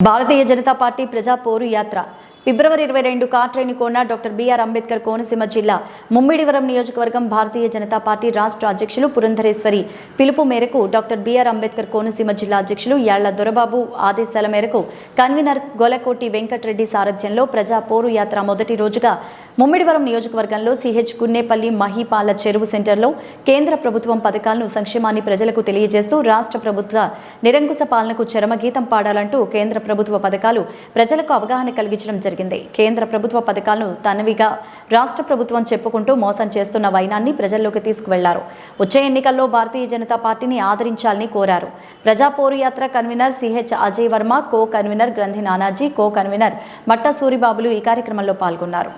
భారతీయ Janata party ప్రజా పోరు యాత్ర. ఫిబ్రవరి ఇరవై రెండు Katreni Kona doctor B R Ambedkar Konaseema జిల్లా ముమ్మిడివరం నియోజకవర్గం భారతీయ జనతా పార్టీ రాష్ట్ర అధ్యక్షులు పురంధరేశ్వరి పిలుపు మేరకు డాక్టర్ బిఆర్ అంబేద్కర్ కోనసీమ జిల్లా అధ్యక్షులు యాళ్ళ దొరబాబు ఆదేశాల మేరకు కన్వీనర్ గొలకోటి వెంకటరెడ్డి సారథ్యంలో ప్రజా పోరు యాత్ర మొదటి రోజుగా ముమ్మిడివరం నియోజకవర్గంలో సిహెచ్ గున్నేపల్లి మహిపాల చెరువు సెంటర్లో కేంద్ర ప్రభుత్వం పథకాలను సంక్షేమాన్ని ప్రజలకు తెలియజేస్తూ రాష్ట్ర ప్రభుత్వ నిరంకుశ పాలనకు చరమగీతం పాడాలంటూ కేంద్ర ప్రభుత్వ పథకాలు ప్రజలకు అవగాహన కలిగించడం జరిగింది. కేంద్ర ప్రభుత్వ పథకాలను తనవిగా రాష్ట్ర ప్రభుత్వం చెప్పుకుంటూ మోసం చేస్తున్న వైనాన్ని ప్రజల్లోకి తీసుకువెళ్ళారు. వచ్చే ఎన్నికల్లో భారతీయ జనతా పార్టీని ఆదరించాలని కోరారు. ప్రజా convener C H Ajay Varma co convener Granthi Nanaji co convener Matta సూరిబాబులు ఈ కార్యక్రమంలో పాల్గొన్నారు.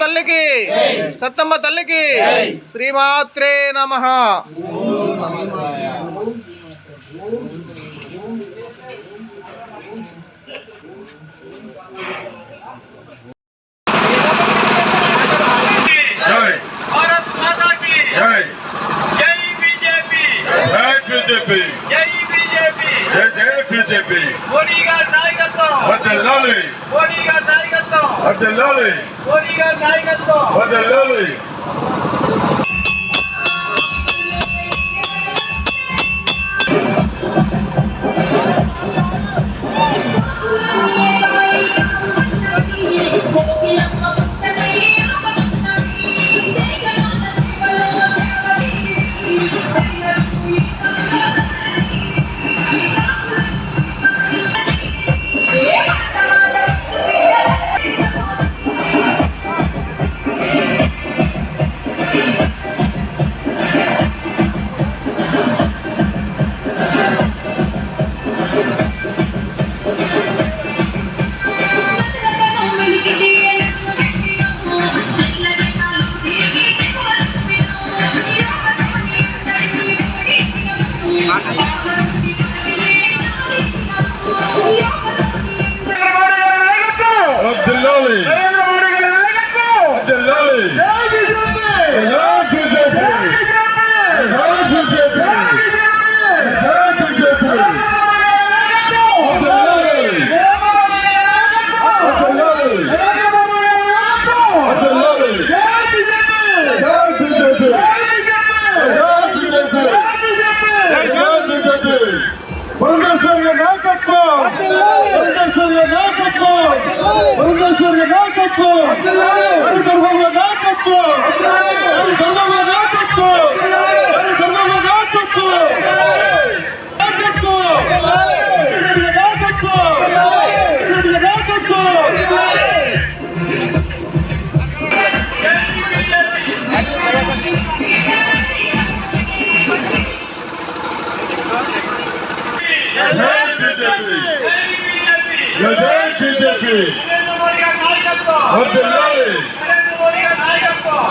తల్లికి సత్తమ్మ తల్లికి శ్రీమాత్రే నమ వదలాలి మోడీ గారి నాయకత్వం వదలాలి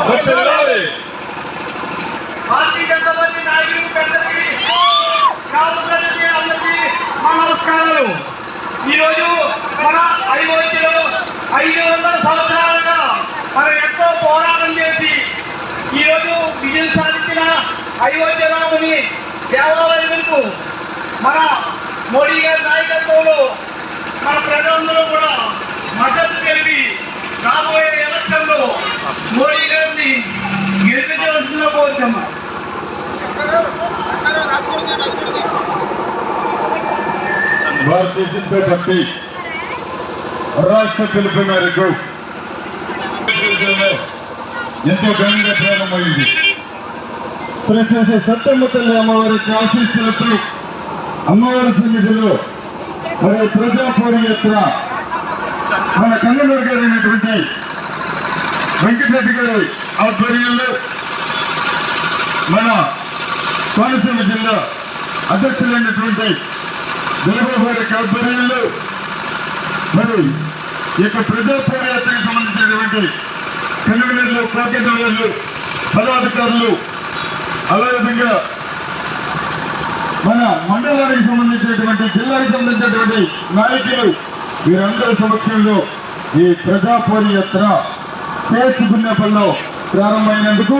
వదలాలి భారతీయ జనతా పార్టీ నాయకులు పెద్దలకి గ్రామ ప్రజలకి అందరికీ మా నమస్కారాలు ఈరోజు మన అయోధ్యలో ఐదు వందల సంవత్సరాలుగా మనం ఎంతో పోరాటం చేసి ఈరోజు విజయం సాధించిన అయోధ్య రాముని దేవాలయం మన మోడీ గారి నాయకత్వంలో మన ప్రజలందరూ కూడా మద్దతు తెలిపి రాబోయే ఎలక్షన్లో మోడీ గారిని గెలిపించవలసిందిగా కోరుతున్నాం. భారతీయ జనతా పార్టీ రాష్ట్ర పిలుపు మేరకు ఎంతో ఘనంగా ప్రారంభమైంది ప్రతి సత్తమ్మ తల్లి అమ్మవారికి ఆశీస్సులతో అమ్మవారి సన్నిధిలో మరి ప్రజా పాదయాత్ర మన కన్నూరు గారు అయినటువంటి వెంకటరెడ్డి గారి ఆధ్వర్యంలో మన కోనసీమ జిల్లా అధ్యక్షులైనటువంటి జగన్మోహన్ గారి ఆధ్వర్యంలో మరి ఈ యొక్క ప్రజా పాదయాత్రకు సంబంధించినటువంటి కన్వీనర్లు కోకేదారులు పదాధికారులు అదేవిధంగా మన మండలానికి సంబంధించినటువంటి జిల్లాకి సంబంధించినటువంటి నాయకులు వీరందరి సమక్షంలో ఈ ప్రజాపోరి యాత్ర పేర్చుకునే పనిలో ప్రారంభమైనందుకు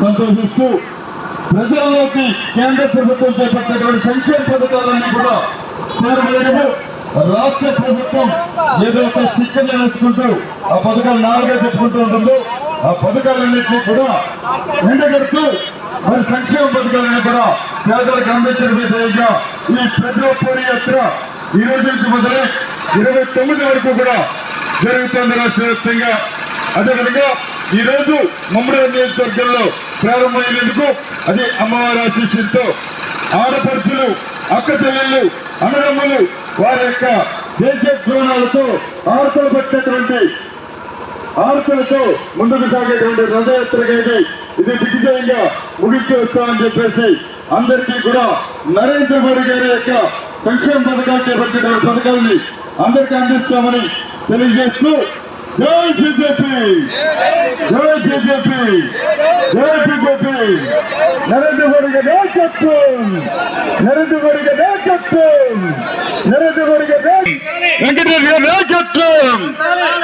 సంతోషిస్తూ ప్రజల్లోకి కేంద్ర ప్రభుత్వం చేపట్టినటువంటి సంక్షేమ పథకాలన్నీ కూడా చేరవేయడము రాష్ట్ర ప్రభుత్వం ఏదో ఒక స్టిక్కర్లు వేసుకుంటూ ఆ పథకాలు నాలుగే చెప్పుకుంటూ ఉంటుందో ఆ పథకాలన్నింటినీ కూడా ఎండగడుతూ మరి సంక్షేమ పథకాలన్నీ కూడా పేదలకు అందించడమే ధ్యేయంగా ఈ ప్రజాపూరి యాత్ర ఈ రోజు నుంచి మొదలై ఇరవై తొమ్మిది వరకు కూడా జరుగుతుంది రాష్ట్ర వ్యాప్తంగా. అదేవిధంగా ఈ రోజు ముమ్మడి నియోజకవర్గంలో ప్రారంభమైనందుకు అది అమ్మవారి ఆశీస్సులతో ఆడపడుచులు అక్క చెల్లెళ్ళు అన్నదమ్ములు వారి యొక్క దేశ ద్రోణాలతో ఆర్తలు పెట్టినటువంటి ఆర్తలతో ముందుకు సాగేటువంటి రథయాత్రగా ఇది దిగ్విజయంగా ముగించి వస్తామని చెప్పేసి అందరికీ కూడా నరేంద్ర మోడీ గారి యొక్క సంక్షేమ పథకాలు చేపట్టిన పథకాలని అందరికీ అందిస్తామని తెలియజేస్తూ జై బీజేపీ! జై బీజేపీ! జై బీజేపీ! నరేంద్ర మోడీ గారి నాయకత్వం! నరేంద్ర మోడీ గారి నాయకత్వం! నరేంద్ర మోడీ గారి నాయకత్వం! వెంకటరెడ్డి గారి నాయకత్వం!